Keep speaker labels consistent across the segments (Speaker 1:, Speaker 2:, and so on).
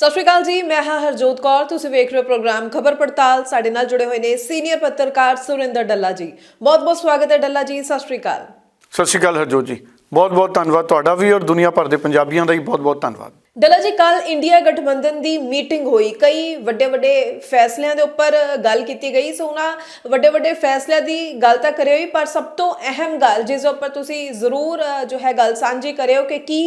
Speaker 1: ਸਤਿ ਸ਼੍ਰੀ ਅਕਾਲ ਜੀ ਮੈਂ ਹਾਂ ਹਰਜੋਤ ਕੌਰ। ਤੁਸੀਂ ਵੇਖ ਰਹੇ ਹੋ ਪ੍ਰੋਗਰਾਮ ਖਬਰ ਪੜਤਾਲ। ਸਾਡੇ ਨਾਲ ਜੁੜੇ ਹੋਏ ਨੇ ਸੀਨੀਅਰ ਪੱਤਰਕਾਰ ਸੁਰਿੰਦਰ ਡੱਲਾ ਜੀ। ਬਹੁਤ ਬਹੁਤ ਸਵਾਗਤ ਹੈ ਡੱਲਾ ਜੀ ਸਤਿ ਸ਼੍ਰੀ ਅਕਾਲ।
Speaker 2: ਸਤਿ ਸ਼੍ਰੀ ਅਕਾਲ ਹਰਜੋਤ ਜੀ। ਬਹੁਤ ਬਹੁਤ ਧੰਨਵਾਦ ਤੁਹਾਡਾ ਵੀ ਔਰ ਦੁਨੀਆ ਭਰ ਦੇ ਪੰਜਾਬੀਆਂ ਦਾ ਹੀ ਬਹੁਤ ਬਹੁਤ ਧੰਨਵਾਦ।
Speaker 1: ਡੱਲਾ ਜੀ ਕੱਲ ਇੰਡੀਆ ਗਠਬੰਧਨ ਦੀ ਮੀਟਿੰਗ ਹੋਈ। ਕਈ ਵੱਡੇ ਵੱਡੇ ਫੈਸਲਿਆਂ ਦੇ ਉੱਪਰ ਗੱਲ ਕੀਤੀ ਗਈ। ਸੋ ਉਹਨਾਂ ਵੱਡੇ ਵੱਡੇ ਫੈਸਲਿਆਂ ਦੀ ਗੱਲ ਤਾਂ ਕਰਿਓ ਹੀ ਪਰ ਸਭ ਤੋਂ ਅਹਿਮ ਗੱਲ ਜਿਸ ਉੱਪਰ ਤੁਸੀਂ ਜ਼ਰੂਰ ਜੋ ਹੈ ਗੱਲ ਸਾਂਝੀ ਕਰਿਓ ਕਿ ਕੀ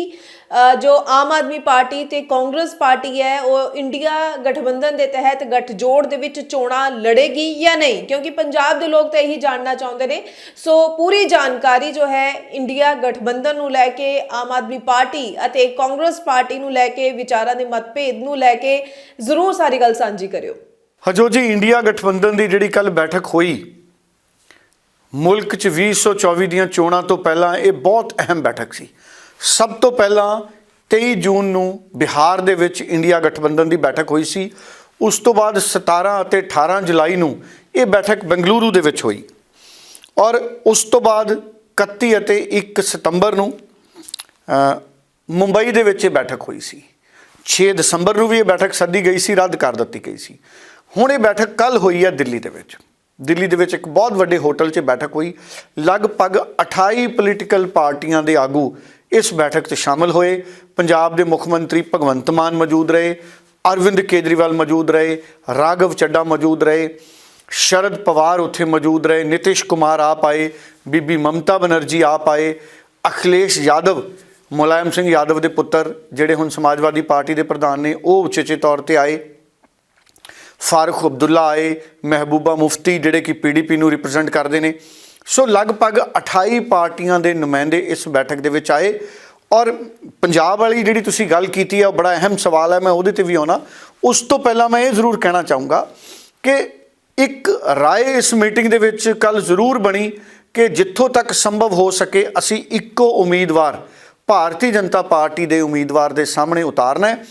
Speaker 1: ਜੋ ਆਮ ਆਦਮੀ ਪਾਰਟੀ ਤੇ ਕਾਂਗਰਸ ਪਾਰਟੀ ਹੈ, ਉਹ ਇੰਡੀਆ ਗਠਬੰਧਨ ਦੇ ਤਹਿਤ ਗੱਠਜੋੜ ਦੇ ਵਿੱਚ ਚੋਣਾਂ ਲੜੇਗੀ ਜਾਂ ਨਹੀਂ? ਕਿਉਂਕਿ ਪੰਜਾਬ ਦੇ ਲੋਕ ਤਾਂ ਇਹੀ ਜਾਣਨਾ ਚਾਹੁੰਦੇ ਨੇ। ਸੋ ਪੂਰੀ ਜਾਣਕਾਰੀ ਜੋ ਹੈ, ਇੰਡੀਆ ਗਠਬੰਧਨ ਨੂੰ ਲੈ ਕੇ, ਆਮ ਆਦਮੀ ਪਾਰਟੀ ਅਤੇ ਕਾਂਗਰਸ ਪਾਰਟੀ ਨੂੰ ਲੈ ਕੇ, ਵਿਚਾਰਾਂ ਦੇ ਮਤਭੇਦ ਨੂੰ ਲੈ ਕੇ ਜ਼ਰੂਰ ਸਾਰੀ ਗੱਲ ਸਾਂਝੀ ਕਰਿਓ।
Speaker 2: ਹਜੋ ਜੀ, ਇੰਡੀਆ ਗਠਬੰਧਨ ਦੀ ਜਿਹੜੀ ਕੱਲ ਬੈਠਕ ਹੋਈ, ਮੁਲਕ 'ਚ 2024 ਦੀਆਂ ਚੋਣਾਂ ਤੋਂ ਪਹਿਲਾਂ ਇਹ ਬਹੁਤ ਅਹਿਮ ਬੈਠਕ ਸੀ। ਸਭ ਤੋਂ ਪਹਿਲਾਂ 23 ਜੂਨ ਨੂੰ ਬਿਹਾਰ ਦੇ ਵਿੱਚ ਇੰਡੀਆ ਗਠਬੰਧਨ ਦੀ ਬੈਠਕ ਹੋਈ ਸੀ। ਉਸ ਤੋਂ ਬਾਅਦ 17 ਅਤੇ 18 ਜੁਲਾਈ ਨੂੰ ਇਹ ਬੈਠਕ ਬੰਗਲੁਰੂ ਦੇ ਵਿੱਚ ਹੋਈ। ਔਰ ਉਸ ਤੋਂ ਬਾਅਦ 31 ਅਤੇ 1 ਸਤੰਬਰ ਨੂੰ ਮੁੰਬਈ ਦੇ ਵਿੱਚ ਇਹ ਬੈਠਕ ਹੋਈ ਸੀ। 6 ਦਸੰਬਰ ਨੂੰ ਵੀ ਇਹ ਬੈਠਕ ਸੱਦੀ ਗਈ ਸੀ, ਰੱਦ ਕਰ ਦਿੱਤੀ ਗਈ ਸੀ। ਹੁਣ ਇਹ ਬੈਠਕ ਕੱਲ ਹੋਈ ਹੈ ਦਿੱਲੀ ਦੇ ਵਿੱਚ। ਦਿੱਲੀ ਦੇ ਵਿੱਚ ਇੱਕ ਬਹੁਤ ਵੱਡੇ ਹੋਟਲ 'ਚ ਬੈਠਕ ਹੋਈ। ਲਗਭਗ 28 ਪੋਲੀਟੀਕਲ ਪਾਰਟੀਆਂ ਦੇ ਆਗੂ ਇਸ ਬੈਠਕ 'ਚ ਸ਼ਾਮਲ ਹੋਏ। ਪੰਜਾਬ ਦੇ ਮੁੱਖ ਮੰਤਰੀ ਭਗਵੰਤ ਮਾਨ ਮੌਜੂਦ ਰਹੇ। ਅਰਵਿੰਦ ਕੇਜਰੀਵਾਲ ਮੌਜੂਦ ਰਹੇ। ਰਾਘਵ ਚੱਡਾ ਮੌਜੂਦ ਰਹੇ। ਸ਼ਰਦ ਪਵਾਰ ਉੱਥੇ ਮੌਜੂਦ ਰਹੇ। ਨਿਤਿਸ਼ ਕੁਮਾਰ ਆਪ ਆਏ। ਬੀਬੀ ਮਮਤਾ ਬਨਰਜੀ ਆਪ ਆਏ। ਅਖਿਲੇਸ਼ ਯਾਦਵ, ਮੁਲਾਇਮ ਸਿੰਘ ਯਾਦਵ ਦੇ ਪੁੱਤਰ ਜਿਹੜੇ ਹੁਣ ਸਮਾਜਵਾਦੀ ਪਾਰਟੀ ਦੇ ਪ੍ਰਧਾਨ ਨੇ, ਉਹ ਉਚੇਚੇ ਤੌਰ ਤੇ ਆਏ। ਫਾਰੂਕ ਅਬਦੁੱਲਾ ਆਏ। ਮਹਿਬੂਬਾ ਮੁਫਤੀ ਜਿਹੜੇ ਕਿ ਪੀਡੀਪੀ ਨੂੰ ਰਿਪਰੈਜ਼ੈਂਟ ਕਰਦੇ ਨੇ। ਸੋ ਲਗਭਗ 28 ਪਾਰਟੀਆਂ ਦੇ ਨੁਮਾਇੰਦੇ ਇਸ ਬੈਠਕ ਦੇ ਵਿੱਚ ਆਏ ਔਰ ਪੰਜਾਬ ਵਾਲੀ ਜਿਹੜੀ ਤੁਸੀਂ ਗੱਲ ਕੀਤੀ ਆ, ਉਹ ਬੜਾ ਅਹਿਮ ਸਵਾਲ ਹੈ, ਮੈਂ ਉਹਦੇ ਤੇ ਵੀ ਆਉਣਾ। ਉਸ ਤੋਂ ਪਹਿਲਾਂ ਮੈਂ ਇਹ ਜ਼ਰੂਰ ਕਹਿਣਾ ਚਾਹੂੰਗਾ ਕਿ ਇੱਕ ਰਾਏ ਇਸ ਮੀਟਿੰਗ ਦੇ ਵਿੱਚ ਕੱਲ ਜ਼ਰੂਰ ਬਣੀ ਕਿ ਜਿੱਥੋਂ ਤੱਕ ਸੰਭਵ ਹੋ ਸਕੇ ਅਸੀਂ ਇੱਕੋ ਉਮੀਦਵਾਰ, ਭਾਰਤੀ ਜਨਤਾ ਪਾਰਟੀ ਦੇ ਉਮੀਦਵਾਰ ਦੇ ਸਾਹਮਣੇ ਉਤਾਰਨਾ ਹੈ।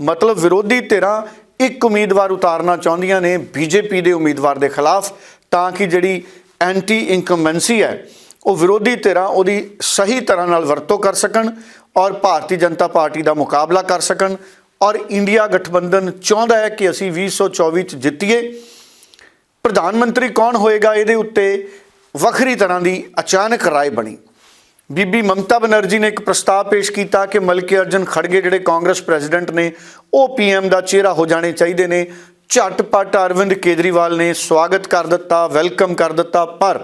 Speaker 2: ਮਤਲਬ ਵਿਰੋਧੀ ਧਿਰਾਂ ਇੱਕ ਉਮੀਦਵਾਰ ਉਤਾਰਨਾ ਚਾਹੁੰਦੀਆਂ ਨੇ, ਬੀਜੇਪੀ ਦੇ ਉਮੀਦਵਾਰ ਦੇ ਖਿਲਾਫ, ਤਾਂ ਕਿ ਜਿਹੜੀ ਐਂਟੀ ਇਨਕੰਬੈਂਸੀ ਹੈ, ਉਹ ਵਿਰੋਧੀ ਧਿਰਾਂ ਉਹਦੀ ਸਹੀ ਤਰ੍ਹਾਂ ਨਾਲ ਵਰਤੋਂ ਕਰ ਸਕਣ ਔਰ ਭਾਰਤੀ ਜਨਤਾ ਪਾਰਟੀ ਦਾ ਮੁਕਾਬਲਾ ਕਰ ਸਕਣ ਔਰ ਇੰਡੀਆ ਗਠਬੰਧਨ ਚਾਹੁੰਦਾ ਹੈ ਕਿ ਅਸੀਂ 2024 ਚ ਜਿੱਤੀਏ। ਪ੍ਰਧਾਨ ਮੰਤਰੀ ਕੌਣ ਹੋਏਗਾ ਇਹਦੇ ਉੱਤੇ ਵੱਖਰੀ ਤਰ੍ਹਾਂ ਦੀ ਅਚਾਨਕ ਰਾਏ ਬਣੀ। ਬੀਬੀ ਮਮਤਾ ਬਨਰਜੀ ਨੇ ਇੱਕ ਪ੍ਰਸਤਾਵ ਪੇਸ਼ ਕੀਤਾ ਕਿ ਮਲਕੀ ਅਰਜਨ ਖੜਗੇ ਜਿਹੜੇ ਕਾਂਗਰਸ ਪ੍ਰੈਜ਼ੀਡੈਂਟ ਨੇ, ਉਹ ਪੀਐਮ ਦਾ ਚਿਹਰਾ ਹੋ ਜਾਣੇ ਚਾਹੀਦੇ ਨੇ। ਝਟਪਟ ਅਰਵਿੰਦ ਕੇਜਰੀਵਾਲ ਨੇ ਸਵਾਗਤ ਕਰ ਦਿੱਤਾ ਵੈਲਕਮ ਕਰ ਦਿੱਤਾ, ਪਰ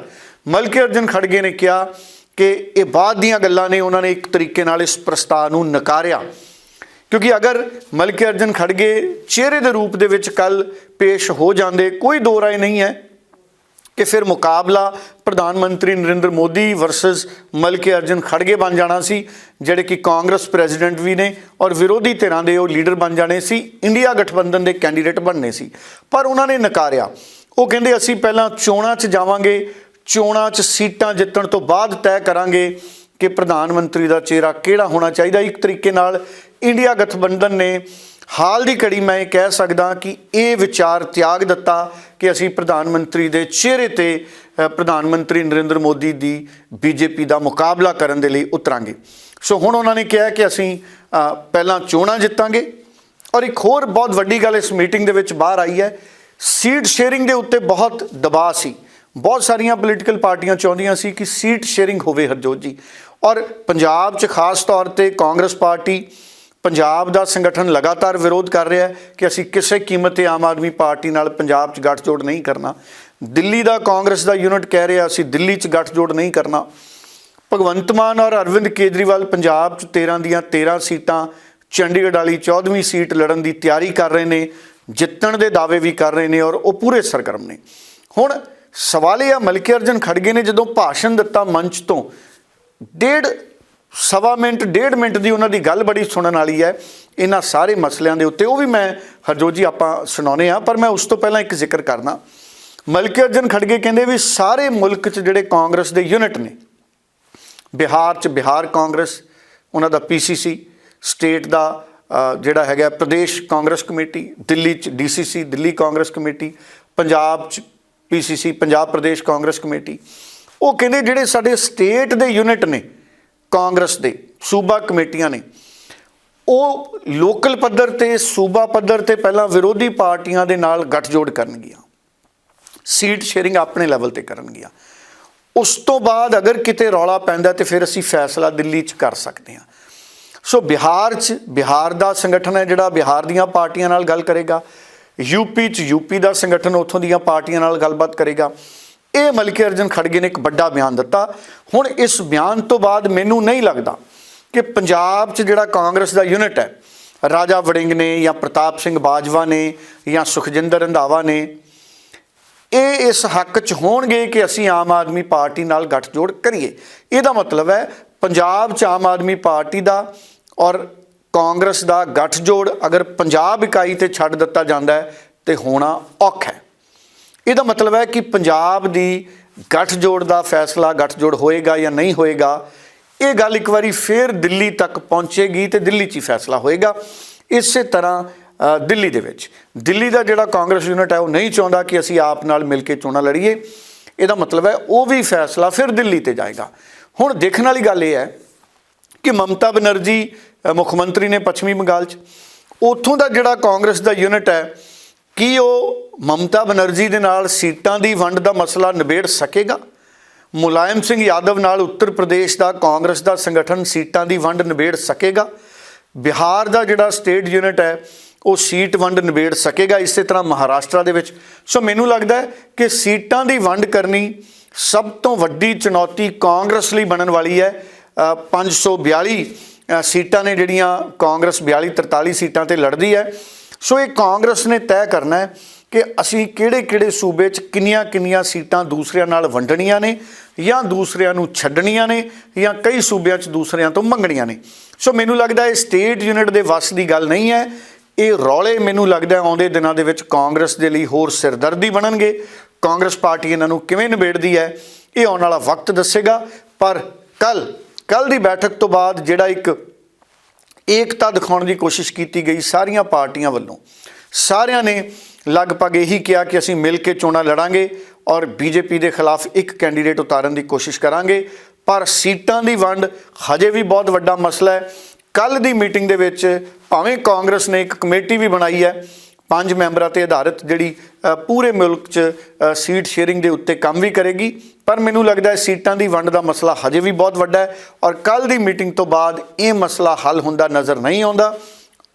Speaker 2: ਮਲਕੀ ਅਰਜਨ ਖੜਗੇ ਨੇ ਕਿਹਾ ਕਿ ਇਹ ਬਾਅਦ ਦੀਆਂ ਗੱਲਾਂ ਨੇ, ਉਹਨਾਂ ਨੇ ਇੱਕ ਤਰੀਕੇ ਨਾਲ ਇਸ ਪ੍ਰਸਤਾਵ ਨੂੰ ਨਕਾਰਿਆ। ਕਿਉਂਕਿ ਅਗਰ ਮਲਕੀ ਅਰਜਨ ਖੜਗੇ ਚਿਹਰੇ ਦੇ ਰੂਪ ਦੇ ਵਿੱਚ ਕੱਲ ਪੇਸ਼ ਹੋ ਜਾਂਦੇ, ਕੋਈ ਦੋ ਰਾਏ ਨਹੀਂ ਹੈ। ਕਿ ਫਿਰ ਮੁਕਾਬਲਾ ਪ੍ਰਧਾਨ ਮੰਤਰੀ ਨਰਿੰਦਰ ਮੋਦੀ ਵਰਸਸ ਮਲਕੇ ਅਰਜਨ ਖੜਗੇ ਬਣ ਜਾਣਾ ਸੀ, ਜਿਹੜੇ ਕਿ ਕਾਂਗਰਸ ਪ੍ਰੈਜ਼ੀਡੈਂਟ ਵੀ ਨੇ ਔਰ ਵਿਰੋਧੀ ਧਿਰਾਂ ਦੇ ਉਹ ਲੀਡਰ ਬਣ ਜਾਣੇ ਸੀ, ਇੰਡੀਆ ਗਠਬੰਧਨ ਦੇ ਕੈਂਡੀਡੇਟ ਬਣਨੇ ਸੀ। ਪਰ ਉਹਨਾਂ ਨੇ ਨਕਾਰਿਆ। ਉਹ ਕਹਿੰਦੇ, ਅਸੀਂ ਪਹਿਲਾਂ ਚੋਣਾਂ 'ਚ ਜਾਵਾਂਗੇ, ਚੋਣਾਂ 'ਚ ਸੀਟਾਂ ਜਿੱਤਣ ਤੋਂ ਬਾਅਦ ਤੈਅ ਕਰਾਂਗੇ ਕਿ ਪ੍ਰਧਾਨ ਮੰਤਰੀ ਦਾ ਚਿਹਰਾ ਕਿਹੜਾ ਹੋਣਾ ਚਾਹੀਦਾ। ਇੱਕ ਤਰੀਕੇ ਨਾਲ ਇੰਡੀਆ ਗਠਬੰਧਨ ਨੇ ਹਾਲ ਦੀ ਘੜੀ ਮੈਂ ਇਹ ਕਹਿ ਸਕਦਾ ਕਿ ਇਹ ਵਿਚਾਰ ਤਿਆਗ ਦਿੱਤਾ ਕਿ ਅਸੀਂ ਪ੍ਰਧਾਨ ਮੰਤਰੀ ਦੇ ਚਿਹਰੇ ਤੇ ਪ੍ਰਧਾਨ ਮੰਤਰੀ ਨਰਿੰਦਰ ਮੋਦੀ ਦੀ ਬੀਜੇਪੀ ਦਾ ਮੁਕਾਬਲਾ ਕਰਨ ਦੇ ਲਈ ਉਤਰਾਂਗੇ। ਸੋ ਹੁਣ ਉਹਨਾਂ ਨੇ ਕਿਹਾ ਕਿ ਅਸੀਂ ਪਹਿਲਾਂ ਚੋਣਾਂ ਜਿੱਤਾਂਗੇ ਔਰ ਇੱਕ ਹੋਰ ਬਹੁਤ ਵੱਡੀ ਗੱਲ ਇਸ ਮੀਟਿੰਗ ਦੇ ਵਿੱਚ ਬਾਹਰ ਆਈ ਹੈ। ਸੀਟ ਸ਼ੇਅਰਿੰਗ ਦੇ ਉੱਤੇ ਬਹੁਤ ਦਬਾਅ ਸੀ। ਬਹੁਤ ਸਾਰੀਆਂ ਪੋਲੀਟੀਕਲ ਪਾਰਟੀਆਂ ਚਾਹੁੰਦੀਆਂ ਸੀ ਕਿ ਸੀਟ ਸ਼ੇਅਰਿੰਗ ਹੋਵੇ ਹਰਜੋਤ ਜੀ। ਔਰ ਪੰਜਾਬ 'ਚ ਖਾਸ ਤੌਰ ਤੇ ਕਾਂਗਰਸ ਪਾਰਟੀ ਪੰਜਾਬ ਦਾ ਸੰਗਠਨ ਲਗਾਤਾਰ ਵਿਰੋਧ ਕਰ ਰਿਹਾ ਹੈ ਕਿ ਅਸੀਂ ਕਿਸੇ ਕੀਮਤ ਤੇ ਆਮ ਆਦਮੀ ਪਾਰਟੀ ਨਾਲ ਪੰਜਾਬ 'ਚ ਗੱਠਜੋੜ ਨਹੀਂ ਕਰਨਾ। ਦਿੱਲੀ ਦਾ ਕਾਂਗਰਸ ਦਾ ਯੂਨਿਟ ਕਹਿ ਰਿਹਾ, ਅਸੀਂ ਦਿੱਲੀ 'ਚ ਗੱਠਜੋੜ ਨਹੀਂ ਕਰਨਾ। ਭਗਵੰਤ ਮਾਨ ਔਰ ਅਰਵਿੰਦ ਕੇਜਰੀਵਾਲ ਪੰਜਾਬ 'ਚ 13 ਦੀਆਂ 13 ਸੀਟਾਂ, ਚੰਡੀਗੜ੍ਹ ਵਾਲੀ 14ਵੀਂ ਸੀਟ ਲੜਨ ਦੀ ਤਿਆਰੀ ਕਰ ਰਹੇ ਨੇ, ਜਿੱਤਣ ਦੇ ਦਾਅਵੇ ਵੀ ਕਰ ਰਹੇ ਨੇ ਔਰ ਉਹ ਪੂਰੇ ਸਰਗਰਮ ਨੇ। ਹੁਣ ਸਵਾਲ ਇਹ ਆ ਮਲਕੀ ਅਰਜਨ ਖੜਗੇ ਨੇ ਜਦੋਂ ਭਾਸ਼ਣ ਦਿੱਤਾ ਮੰਚ ਤੋਂ, ਡੇਢ ਸਵਾ ਮਿੰਟ, ਡੇਢ ਮਿੰਟ ਦੀ ਉਹਨਾਂ ਦੀ ਗੱਲ ਬੜੀ ਸੁਣਨ ਵਾਲੀ ਹੈ। ਇਹਨਾਂ ਸਾਰੇ ਮਸਲਿਆਂ ਦੇ ਉੱਤੇ ਉਹ ਵੀ ਮੈਂ ਹਰਜੋਤ ਜੀ ਆਪਾਂ ਸੁਣਾਉਨੇ ਆ ਪਰ ਮੈਂ ਉਸ ਤੋਂ ਪਹਿਲਾਂ ਇੱਕ ਜ਼ਿਕਰ ਕਰਨਾ ਮਲਕੀ ਅਰਜਨ ਖੜਗੇ ਕਹਿੰਦੇ ਵੀ ਸਾਰੇ ਮੁਲਕ 'ਚ ਜਿਹੜੇ ਕਾਂਗਰਸ ਦੇ ਯੂਨਿਟ ਨੇ, ਬਿਹਾਰ 'ਚ ਬਿਹਾਰ ਕਾਂਗਰਸ, ਉਹਨਾਂ ਦਾ ਪੀਸੀਸੀ ਸਟੇਟ ਦਾ ਜਿਹੜਾ ਹੈਗਾ ਪ੍ਰਦੇਸ਼ ਕਾਂਗਰਸ ਕਮੇਟੀ, ਦਿੱਲੀ 'ਚ ਡੀਸੀਸੀ ਦਿੱਲੀ ਕਾਂਗਰਸ ਕਮੇਟੀ, ਪੰਜਾਬ 'ਚ ਪੀਸੀਸੀ ਪੰਜਾਬ ਪ੍ਰਦੇਸ਼ ਕਾਂਗਰਸ ਕਮੇਟੀ। ਉਹ ਕਹਿੰਦੇ ਜਿਹੜੇ ਸਾਡੇ ਸਟੇਟ ਦੇ ਯੂਨਿਟ ਨੇ ਕਾਂਗਰਸ ਦੇ ਸੂਬਾ ਕਮੇਟੀਆਂ ਨੇ। ਉਹ ਲੋਕਲ ਪੱਧਰ ਤੇ, ਸੂਬਾ ਪੱਧਰ ਤੇ ਪਹਿਲਾਂ ਵਿਰੋਧੀ ਪਾਰਟੀਆਂ ਦੇ ਨਾਲ ਗੱਠਜੋੜ ਕਰਨਗੀਆਂ। ਸੀਟ ਸ਼ੇਅਰਿੰਗ ਆਪਣੇ ਲੈਵਲ ਤੇ ਕਰਨਗੀਆਂ। ਉਸ ਤੋਂ ਬਾਅਦ ਅਗਰ ਕਿਤੇ ਰੌਲਾ ਪੈਂਦਾ ਤੇ ਫਿਰ ਅਸੀਂ ਫੈਸਲਾ ਦਿੱਲੀ 'ਚ ਕਰ ਸਕਦੇ ਹਾਂ। ਸੋ ਬਿਹਾਰ 'ਚ, ਬਿਹਾਰ ਦਾ ਸੰਗਠਨ ਹੈ ਜਿਹੜਾ ਬਿਹਾਰ ਦੀਆਂ ਪਾਰਟੀਆਂ ਨਾਲ ਗੱਲ ਕਰੇਗਾ। ਯੂਪੀ 'ਚ ਯੂਪੀ ਦਾ ਸੰਗਠਨ ਉੱਥੋਂ ਦੀਆਂ ਪਾਰਟੀਆਂ ਨਾਲ ਗੱਲਬਾਤ ਕਰੇਗਾ। ਇਹ ਮਲਕੀ ਅਰਜਨ ਖੜਗੇ ਨੇ ਇੱਕ ਵੱਡਾ ਬਿਆਨ ਦਿੱਤਾ। ਹੁਣ ਇਸ ਬਿਆਨ ਤੋਂ ਬਾਅਦ ਮੈਨੂੰ ਨਹੀਂ ਲੱਗਦਾ ਕਿ ਪੰਜਾਬ 'ਚ ਜਿਹੜਾ ਕਾਂਗਰਸ ਦਾ ਯੂਨਿਟ ਹੈ, ਰਾਜਾ ਵੜਿੰਗ ਨੇ ਜਾਂ ਪ੍ਰਤਾਪ ਸਿੰਘ ਬਾਜਵਾ ਨੇ ਜਾਂ ਸੁਖਜਿੰਦਰ ਰੰਧਾਵਾ ਨੇ, ਇਹ ਇਸ ਹੱਕ 'ਚ ਹੋਣਗੇ ਕਿ ਅਸੀਂ ਆਮ ਆਦਮੀ ਪਾਰਟੀ ਨਾਲ ਗੱਠਜੋੜ ਕਰੀਏ। ਇਹਦਾ ਮਤਲਬ ਹੈ ਪੰਜਾਬ 'ਚ ਆਮ ਆਦਮੀ ਪਾਰਟੀ ਦਾ ਔਰ ਕਾਂਗਰਸ ਦਾ ਗੱਠਜੋੜ ਅਗਰ ਪੰਜਾਬ ਇਕਾਈ ਤੇ ਛੱਡ ਦਿੱਤਾ ਜਾਂਦਾ ਹੈ, ਤੇ ਹੋਣਾ ਔਖਾ ਹੈ। ਇਹਦਾ ਮਤਲਬ ਹੈ ਕਿ ਪੰਜਾਬ ਦੀ ਗੱਠਜੋੜ ਦਾ ਫੈਸਲਾ ਗੱਠਜੋੜ ਹੋਏਗਾ ਜਾਂ ਨਹੀਂ ਹੋਏਗਾ, ਇਹ ਗੱਲ ਇੱਕ ਵਾਰੀ ਫੇਰ ਦਿੱਲੀ ਤੱਕ ਪਹੁੰਚੇਗੀ ਤੇ ਦਿੱਲੀ 'ਚ ਹੀ ਫੈਸਲਾ ਹੋਏਗਾ। ਇਸੇ ਤਰ੍ਹਾਂ ਦਿੱਲੀ ਦੇ ਵਿੱਚ। ਦਿੱਲੀ ਦਾ ਜਿਹੜਾ ਕਾਂਗਰਸ ਯੂਨਿਟ ਹੈ, ਉਹ ਨਹੀਂ ਚਾਹੁੰਦਾ ਕਿ ਅਸੀਂ ਆਪ ਨਾਲ ਮਿਲ ਕੇ ਚੋਣਾਂ ਲੜੀਏ। ਇਹਦਾ ਮਤਲਬ ਹੈ ਉਹ ਵੀ ਫੈਸਲਾ ਫਿਰ ਦਿੱਲੀ ਤੇ ਜਾਏਗਾ। ਹੁਣ ਦੇਖਣ ਵਾਲੀ ਗੱਲ ਇਹ ਹੈ ਕਿ ਮਮਤਾ ਬਨਰਜੀ ਮੁੱਖ ਮੰਤਰੀ ਨੇ ਪੱਛਮੀ ਬੰਗਾਲ 'ਚ। ਉੱਥੋਂ ਦਾ ਜਿਹੜਾ ਕਾਂਗਰਸ ਦਾ ਯੂਨਿਟ ਹੈ ਕੀ ਉਹ ਮਮਤਾ ਬਨਰਜੀ ਦੇ ਨਾਲ ਸੀਟਾਂ ਦੀ ਵੰਡ ਦਾ ਮਸਲਾ ਨਿਬੇੜ ਸਕੇਗਾ? ਮੁਲਾਇਮ ਸਿੰਘ ਯਾਦਵ ਨਾਲ ਉੱਤਰ ਪ੍ਰਦੇਸ਼ ਦਾ ਕਾਂਗਰਸ ਦਾ ਸੰਗਠਨ ਸੀਟਾਂ ਦੀ ਵੰਡ ਨਿਬੇੜ ਸਕੇਗਾ? ਬਿਹਾਰ ਦਾ ਜਿਹੜਾ ਸਟੇਟ ਯੂਨਿਟ ਹੈ ਉਹ ਸੀਟ ਵੰਡ ਨਿਬੇੜ ਸਕੇਗਾ ਇਸੇ ਤਰ੍ਹਾਂ ਮਹਾਰਾਸ਼ਟਰ ਦੇ ਵਿੱਚ। ਸੋ ਮੈਨੂੰ ਲੱਗਦਾ ਹੈ ਕਿ ਸੀਟਾਂ ਦੀ ਵੰਡ ਕਰਨੀ ਸਭ ਤੋਂ ਵੱਡੀ ਚੁਣੌਤੀ ਕਾਂਗਰਸ ਲਈ ਬਣਨ ਵਾਲੀ ਹੈ। ਅ, 542 ਅ, ਸੀਟਾਂ ਨੇ ਜਿਹੜੀਆਂ ਕਾਂਗਰਸ 42 43 ਸੀਟਾਂ ਤੇ ਲੜਦੀ ਹੈ। ਸੋ ਇਹ ਕਾਂਗਰਸ ਨੇ ਤੈਅ ਕਰਨਾ ਹੈ ਕਿ ਅਸੀਂ ਕਿਹੜੇ-ਕਿਹੜੇ ਸੂਬੇ 'ਚ ਕਿੰਨੀਆਂ-ਕਿੰਨੀਆਂ ਸੀਟਾਂ ਦੂਸਰਿਆਂ ਨਾਲ ਵੰਡਣੀਆਂ ਨੇ, ਜਾਂ ਦੂਸਰਿਆਂ ਨੂੰ ਛੱਡਣੀਆਂ ਨੇ, ਜਾਂ ਕਈ ਸੂਬਿਆਂ 'ਚ ਦੂਸਰਿਆਂ ਤੋਂ ਮੰਗਣੀਆਂ ਨੇ। ਸੋ ਮੈਨੂੰ ਲੱਗਦਾ ਇਹ ਸਟੇਟ ਯੂਨਿਟ ਦੇ ਵੱਸ ਦੀ ਗੱਲ ਨਹੀਂ ਹੈ। ਇਹ ਰੌਲੇ ਮੈਨੂੰ ਲੱਗਦਾ ਆਉਂਦੇ ਦਿਨਾਂ ਦੇ ਵਿੱਚ ਕਾਂਗਰਸ ਦੇ ਲਈ ਹੋਰ ਸਿਰਦਰਦੀ ਬਣਨਗੇ। ਕਾਂਗਰਸ ਪਾਰਟੀ ਇਹਨਾਂ ਨੂੰ ਕਿਵੇਂ ਨਿਬੇੜਦੀ ਹੈ, ਇਹ ਆਉਣ ਵਾਲਾ ਵਕਤ ਦੱਸੇਗਾ। ਪਰ ਕੱਲ ਕੱਲ ਦੀ ਬੈਠਕ ਤੋਂ ਬਾਅਦ ਜਿਹੜਾ ਇੱਕ ਏਕਤਾ ਦਿਖਾਉਣ ਦੀ ਕੋਸ਼ਿਸ਼ ਕੀਤੀ ਗਈ ਸਾਰੀਆਂ ਪਾਰਟੀਆਂ ਵੱਲੋਂ। ਸਾਰਿਆਂ ਨੇ ਲਗਭਗ ਇਹੀ ਕਿਹਾ ਕਿ ਅਸੀਂ ਮਿਲ ਕੇ ਚੋਣਾਂ ਲੜਾਂਗੇ ਔਰ ਬੀਜੇਪੀ ਦੇ ਖਿਲਾਫ ਇੱਕ ਕੈਂਡੀਡੇਟ ਉਤਾਰਨ ਦੀ ਕੋਸ਼ਿਸ਼ ਕਰਾਂਗੇ। ਪਰ ਸੀਟਾਂ ਦੀ ਵੰਡ ਹਜੇ ਵੀ ਬਹੁਤ ਵੱਡਾ ਮਸਲਾ ਹੈ। ਕੱਲ ਦੀ ਮੀਟਿੰਗ ਦੇ ਵਿੱਚ ਭਾਵੇਂ ਕਾਂਗਰਸ ਨੇ ਇੱਕ ਕਮੇਟੀ ਵੀ ਬਣਾਈ ਹੈ ਪੰਜ ਮੈਂਬਰਾਂ ਤੇ ਆਧਾਰਿਤ ਜਿਹੜੀ ਪੂਰੇ ਮੁਲਕ 'ਚ ਸੀਟ ਸ਼ੇਅਰਿੰਗ ਦੇ ਉੱਤੇ ਕੰਮ ਵੀ ਕਰੇਗੀ। ਪਰ ਮੈਨੂੰ ਲੱਗਦਾ ਹੈ ਸੀਟਾਂ ਦੀ ਵੰਡ ਦਾ ਮਸਲਾ ਹਜੇ ਵੀ ਬਹੁਤ ਵੱਡਾ ਹੈ ਔਰ ਕੱਲ ਦੀ ਮੀਟਿੰਗ ਤੋਂ ਬਾਅਦ ਇਹ ਮਸਲਾ ਹੱਲ ਹੁੰਦਾ ਨਜ਼ਰ ਨਹੀਂ ਆਉਂਦਾ।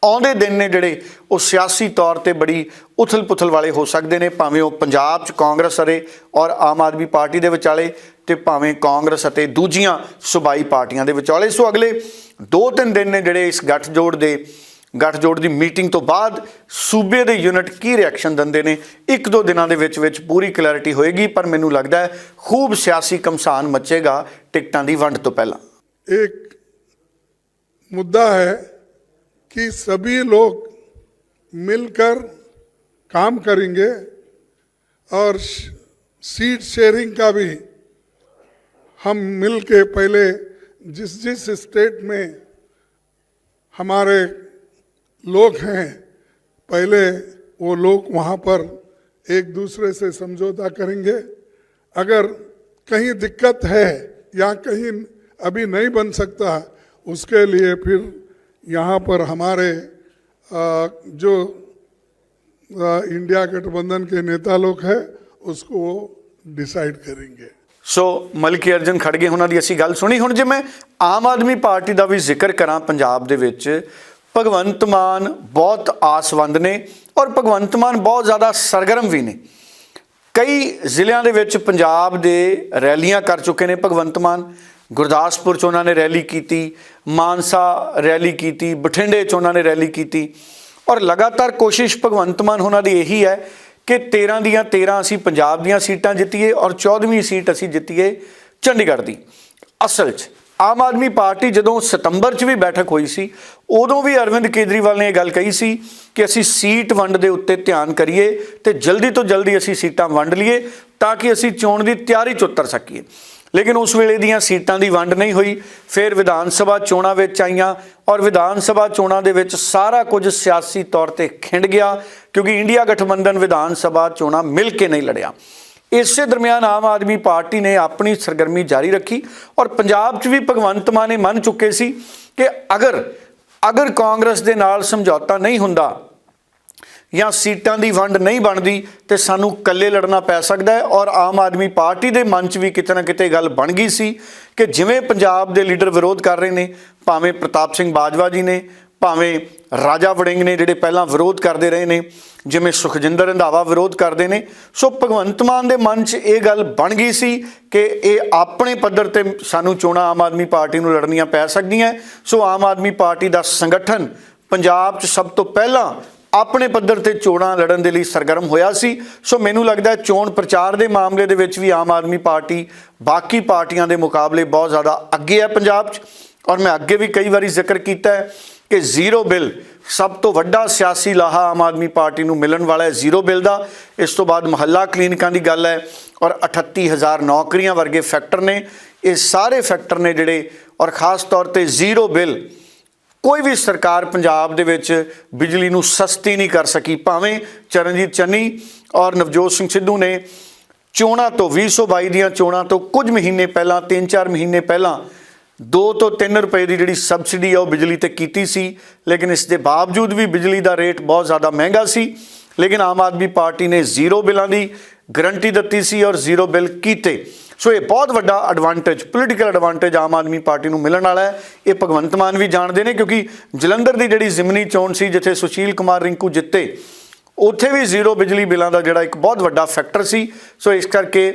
Speaker 2: ਆਉਂਦੇ ਦਿਨ ਨੇ ਜਿਹੜੇ ਉਹ ਸਿਆਸੀ ਤੌਰ ਤੇ ਬੜੀ ਉਥਲ-ਪੁਥਲ ਵਾਲੇ ਹੋ ਸਕਦੇ ਨੇ, ਭਾਵੇਂ ਉਹ ਪੰਜਾਬ 'ਚ ਕਾਂਗਰਸ ਅਰੇ ਔਰ ਆਮ ਆਦਮੀ ਪਾਰਟੀ ਦੇ ਵਿਚਾਲੇ ਤੇ ਭਾਵੇਂ ਕਾਂਗਰਸ ਅਤੇ ਦੂਜੀਆਂ ਸੁਬਾਈ ਪਾਰਟੀਆਂ ਦੇ ਵਿਚਾਲੇ। ਸੋ ਅਗਲੇ 2-3 ਦਿਨ ਨੇ ਜਿਹੜੇ ਇਸ ਗੱਠਜੋੜ ਦੇ ਗੱਠਜੋੜ ਦੀ ਮੀਟਿੰਗ ਤੋਂ ਬਾਅਦ ਸੂਬੇ ਦੇ ਯੂਨਿਟ ਕੀ ਰਿਐਕਸ਼ਨ ਦਿੰਦੇ ਨੇ ਇੱਕ ਦੋ ਦਿਨਾਂ ਦੇ ਵਿੱਚ ਵਿੱਚ ਪੂਰੀ ਕਲੈਰਿਟੀ ਹੋਏਗੀ ਪਰ ਮੈਨੂੰ ਲੱਗਦਾ ਹੈ ਖੂਬ ਸਿਆਸੀ ਕਮਸਾਨ ਮਚੇਗਾ ਟਿਕਟਾਂ ਦੀ ਵੰਡ ਤੋਂ ਪਹਿਲਾਂ
Speaker 3: एक मुद्दा है कि सभी लोग मिलकर काम करेंगे और सीट शेयरिंग का भी हम मिल के पहले जिस जिस स्टेट में हमारे लोग हैं पहले वो लोग वहाँ पर एक दूसरे से समझौता करेंगे अगर कहीं दिक्कत है या कहीं अभी नहीं बन सकता उसके लिए फिर यहाँ पर हमारे अ, जो अ, इंडिया गठबंधन के नेता लोग हैं उसको वो डिसाइड करेंगे
Speaker 2: ਸੋ ਮਲਕੀ ਅਰਜਨ ਖੜਗੇ ਉਹਨਾਂ ਦੀ ਅਸੀਂ ਗੱਲ ਸੁਣੀ ਹੁਣ ਜੇ ਮੈਂ ਆਮ ਆਦਮੀ ਪਾਰਟੀ ਦਾ ਵੀ ਜ਼ਿਕਰ ਕਰਾਂ ਪੰਜਾਬ ਦੇ ਵਿੱਚ ਭਗਵੰਤ ਮਾਨ ਬਹੁਤ ਆਸਵੰਦ ਨੇ ਔਰ ਭਗਵੰਤ ਮਾਨ ਬਹੁਤ ਜ਼ਿਆਦਾ ਸਰਗਰਮ ਵੀ ਨੇ। ਕਈ ਜ਼ਿਲ੍ਹਿਆਂ ਦੇ ਵਿੱਚ ਪੰਜਾਬ ਦੇ ਰੈਲੀਆਂ ਕਰ ਚੁੱਕੇ ਨੇ ਭਗਵੰਤ ਮਾਨ। ਗੁਰਦਾਸਪੁਰ 'ਚ ਉਹਨਾਂ ਨੇ ਰੈਲੀ ਕੀਤੀ, ਮਾਨਸਾ ਰੈਲੀ ਕੀਤੀ, ਬਠਿੰਡੇ 'ਚ ਉਹਨਾਂ ਨੇ ਰੈਲੀ ਕੀਤੀ। ਔਰ ਲਗਾਤਾਰ ਕੋਸ਼ਿਸ਼ ਭਗਵੰਤ ਮਾਨ ਉਹਨਾਂ ਦੀ ਇਹੀ ਹੈ ਕਿ 13 ਦੀਆਂ 13 ਅਸੀਂ ਪੰਜਾਬ ਦੀਆਂ ਸੀਟਾਂ ਜਿੱਤੀਏ ਔਰ 14ਵੀਂ ਸੀਟ ਅਸੀਂ ਜਿੱਤੀਏ ਚੰਡੀਗੜ੍ਹ ਦੀ। ਅਸਲ 'ਚ ਆਮ ਆਦਮੀ ਪਾਰਟੀ ਜਦੋਂ ਸਤੰਬਰ 'ਚ ਵੀ ਬੈਠਕ ਹੋਈ ਸੀ, ਉਦੋਂ ਵੀ ਅਰਵਿੰਦ ਕੇਜਰੀਵਾਲ ਨੇ ਇਹ ਗੱਲ ਕਹੀ ਸੀ ਕਿ ਅਸੀਂ ਸੀਟ ਵੰਡ ਦੇ ਉੱਤੇ ਧਿਆਨ ਕਰੀਏ ਤੇ ਜਲਦੀ ਤੋਂ ਜਲਦੀ ਅਸੀਂ ਸੀਟਾਂ ਵੰਡ ਲਈਏ ਤਾਂ ਕਿ ਅਸੀਂ ਚੋਣ ਦੀ ਤਿਆਰੀ 'ਚ ਉਤਰ ਸਕੀਏ। ਲੇਕਿਨ ਉਸ ਵੇਲੇ ਦੀਆਂ ਸੀਟਾਂ ਦੀ ਵੰਡ ਨਹੀਂ ਹੋਈ, ਫਿਰ ਵਿਧਾਨ ਸਭਾ ਚੋਣਾਂ ਵਿੱਚ ਆਈਆਂ ਔਰ ਵਿਧਾਨ ਸਭਾ ਚੋਣਾਂ ਦੇ ਵਿੱਚ ਸਾਰਾ ਕੁਝ ਸਿਆਸੀ ਤੌਰ ਤੇ ਖਿੰਡ ਗਿਆ ਕਿਉਂਕਿ ਇੰਡੀਆ ਗਠਬੰਧਨ ਵਿਧਾਨ ਸਭਾ ਚੋਣਾਂ ਮਿਲ ਕੇ ਨਹੀਂ ਲੜਿਆ। ਇਸੇ ਦਰਮਿਆਨ ਆਮ ਆਦਮੀ ਪਾਰਟੀ ਨੇ ਆਪਣੀ ਸਰਗਰਮੀ ਜਾਰੀ ਰੱਖੀ ਔਰ ਪੰਜਾਬ 'ਚ ਵੀ ਭਗਵੰਤ ਮਾਨ ਨੇ ਮੰਨ ਚੁੱਕੇ ਸੀ ਕਿ ਅਗਰ ਅਗਰ ਕਾਂਗਰਸ ਦੇ ਨਾਲ ਸਮਝੌਤਾ ਨਹੀਂ ਹੁੰਦਾ ਜਾਂ ਸੀਟਾਂ ਦੀ ਵੰਡ ਨਹੀਂ ਬਣਦੀ ਤੇ ਸਾਨੂੰ ਇਕੱਲੇ ਲੜਨਾ ਪੈ ਸਕਦਾ ਹੈ ਔਰ ਆਮ ਆਦਮੀ ਪਾਰਟੀ ਦੇ ਮਨ 'ਚ ਵੀ ਕਿਤੇ ਨਾ ਕਿਤੇ ਗੱਲ ਬਣ ਗਈ ਸੀ ਕਿ ਜਿਵੇਂ ਪੰਜਾਬ ਦੇ ਲੀਡਰ ਵਿਰੋਧ ਕਰ ਰਹੇ ਨੇ, ਭਾਵੇਂ ਪ੍ਰਤਾਪ ਸਿੰਘ ਬਾਜਵਾ ਜੀ ਨੇ ਭਾਵੇਂ ਰਾਜਾ ਵੜਿੰਗ ਨੇ ਜਿਹੜੇ ਪਹਿਲਾਂ ਵਿਰੋਧ ਕਰਦੇ ਰਹੇ ਨੇ, ਜਿਵੇਂ ਸੁਖਜਿੰਦਰ ਰੰਧਾਵਾ ਵਿਰੋਧ ਕਰਦੇ ਨੇ, ਸੋ ਭਗਵੰਤ ਮਾਨ ਦੇ ਮਨ 'ਚ ਇਹ ਗੱਲ ਬਣ ਗਈ ਸੀ ਕਿ ਇਹ ਆਪਣੇ ਪੱਧਰ ਤੇ ਸਾਨੂੰ ਚੋਣਾਂ ਆਮ ਆਦਮੀ ਪਾਰਟੀ ਨੂੰ ਲੜਨੀਆਂ ਪੈ ਸਕਦੀਆਂ। ਸੋ ਆਮ ਆਦਮੀ ਪਾਰਟੀ ਦਾ ਸੰਗਠਨ ਪੰਜਾਬ 'ਚ ਸਭ ਤੋਂ ਪਹਿਲਾਂ ਆਪਣੇ ਪੱਧਰ ਤੇ ਚੋਣਾਂ ਲੜਨ ਦੇ ਲਈ ਸਰਗਰਮ ਹੋਇਆ ਸੀ। ਸੋ ਮੈਨੂੰ ਲੱਗਦਾ ਹੈ ਚੋਣ ਪ੍ਰਚਾਰ ਦੇ ਮਾਮਲੇ ਦੇ ਵਿੱਚ ਵੀ ਆਮ ਆਦਮੀ ਪਾਰਟੀ ਬਾਕੀ ਪਾਰਟੀਆਂ ਦੇ ਮੁਕਾਬਲੇ ਬਹੁਤ ਜ਼ਿਆਦਾ ਅੱਗੇ ਹੈ ਪੰਜਾਬ 'ਚ। ਔਰ ਮੈਂ ਅੱਗੇ ਵੀ ਕਈ ਵਾਰੀ ਜ਼ਿਕਰ ਕੀਤਾ ਹੈ ਕਿ ਜ਼ੀਰੋ ਬਿੱਲ ਸਭ ਤੋਂ ਵੱਡਾ ਸਿਆਸੀ ਲਾਹਾ ਆਮ ਆਦਮੀ ਪਾਰਟੀ ਨੂੰ ਮਿਲਣ ਵਾਲਾ ਹੈ ਜ਼ੀਰੋ ਬਿੱਲ ਦਾ। ਇਸ ਤੋਂ ਬਾਅਦ ਮਹੱਲਾ ਕਲੀਨਿਕਾਂ ਦੀ ਗੱਲ ਹੈ ਔਰ 38000 ਨੌਕਰੀਆਂ ਵਰਗੇ ਫੈਕਟਰ ਨੇ। ਇਹ ਸਾਰੇ ਫੈਕਟਰ ਨੇ ਜਿਹੜੇ ਔਰ ਖਾਸ ਤੌਰ ਤੇ ਜ਼ੀਰੋ ਬਿੱਲ ਕੋਈ ਵੀ ਸਰਕਾਰ ਪੰਜਾਬ ਦੇ ਵਿੱਚ ਬਿਜਲੀ ਨੂੰ ਸਸਤੀ ਨਹੀਂ ਕਰ ਸਕੀ, ਭਾਵੇਂ ਚਰਨਜੀਤ ਚੰਨੀ ਔਰ ਨਵਜੋਤ ਸਿੰਘ ਸਿੱਧੂ ਨੇ ਚੋਣਾਂ ਤੋਂ 2022 ਦੀਆਂ ਚੋਣਾਂ ਤੋਂ ਕੁਝ ਮਹੀਨੇ ਪਹਿਲਾਂ 3-4 ਮਹੀਨੇ ਪਹਿਲਾਂ 2 ਤੋਂ 3 ਰੁਪਏ ਦੀ ਜਿਹੜੀ ਸਬਸਿਡੀ ਆ ਉਹ ਬਿਜਲੀ ਤੇ ਕੀਤੀ ਸੀ, ਲੇਕਿਨ ਇਸ ਦੇ ਬਾਵਜੂਦ ਵੀ ਬਿਜਲੀ ਦਾ ਰੇਟ ਬਹੁਤ ਜ਼ਿਆਦਾ ਮਹਿੰਗਾ ਸੀ, ਲੇਕਿਨ ਆਮ ਆਦਮੀ ਪਾਰਟੀ ਨੇ ਜ਼ੀਰੋ ਬਿੱਲਾਂ ਦੀ ਗਰੰਟੀ ਦਿੱਤੀ ਸੀ ਔਰ ਜ਼ੀਰੋ ਬਿੱਲ ਕੀਤੇ। ਸੋ ਇਹ ਬਹੁਤ ਵੱਡਾ advantage political advantage Aam Aadmi Party ਨੂੰ ਮਿਲਣ ਵਾਲਾ ਹੈ। ਇਹ ਭਗਵੰਤ ਮਾਨ ਵੀ ਜਾਣਦੇ ਨੇ ਕਿਉਂਕਿ ਜਲੰਧਰ ਦੀ ਜਿਹੜੀ ਜ਼ਿਮਨੀ ਚੋਣ ਸੀ, ਜਿੱਥੇ ਸੁਸ਼ੀਲ ਕੁਮਾਰ ਰਿੰਕੂ ਜਿੱਤੇ, ਉੱਥੇ ਵੀ ਜ਼ੀਰੋ ਬਿਜਲੀ ਬਿੱਲਾਂ ਦਾ ਜਿਹੜਾ ਇੱਕ ਬਹੁਤ ਵੱਡਾ ਫੈਕਟਰ ਸੀ। ਸੋ ਇਸ ਕਰਕੇ